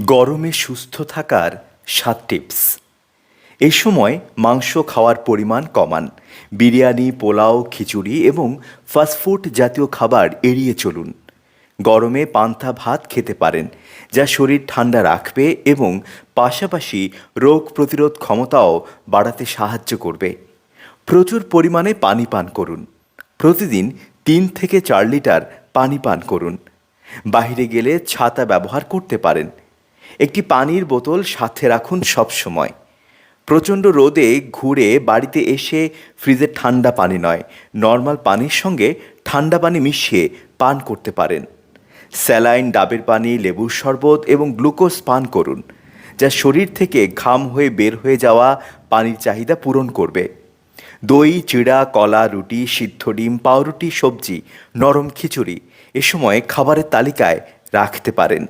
গরমে সুস্থ থাকার সাত টিপস। এই সময় মাংস খাওয়ার পরিমাণ কমান। বিরিয়ানি, পোলাও, খিচুড়ি এবং ফাস্টফুড জাতীয় খাবার এড়িয়ে চলুন। গরমে পান্তা ভাত খেতে পারেন, যা শরীর ঠান্ডা রাখবে এবং পাশাপাশি রোগ প্রতিরোধ ক্ষমতাও বাড়াতে সাহায্য করবে। প্রচুর পরিমাণে পানি পান করুন। প্রতিদিন তিন থেকে চার লিটার পানি পান করুন। বাইরে গেলে ছাতা ব্যবহার করতে পারেন। একটি পানির বোতল সাথে রাখুন সব সময়। প্রচণ্ড রোদে ঘুরে বাড়িতে এসে ফ্রিজের ঠান্ডা পানি নয়, নর্মাল পানির সঙ্গে ঠান্ডা পানি মিশিয়ে পান করতে পারেন। স্যালাইন, ডাবের পানি, লেবুর শরবত এবং গ্লুকোজ পান করুন, যা শরীর থেকে ঘাম হয়ে বের হয়ে যাওয়া পানির চাহিদা পূরণ করবে। দই, চিড়া, কলা, রুটি, সিদ্ধ ডিম, পাউরুটি, সবজি, নরম খিচুড়ি এ সময় খাবারের তালিকায় রাখতে পারেন।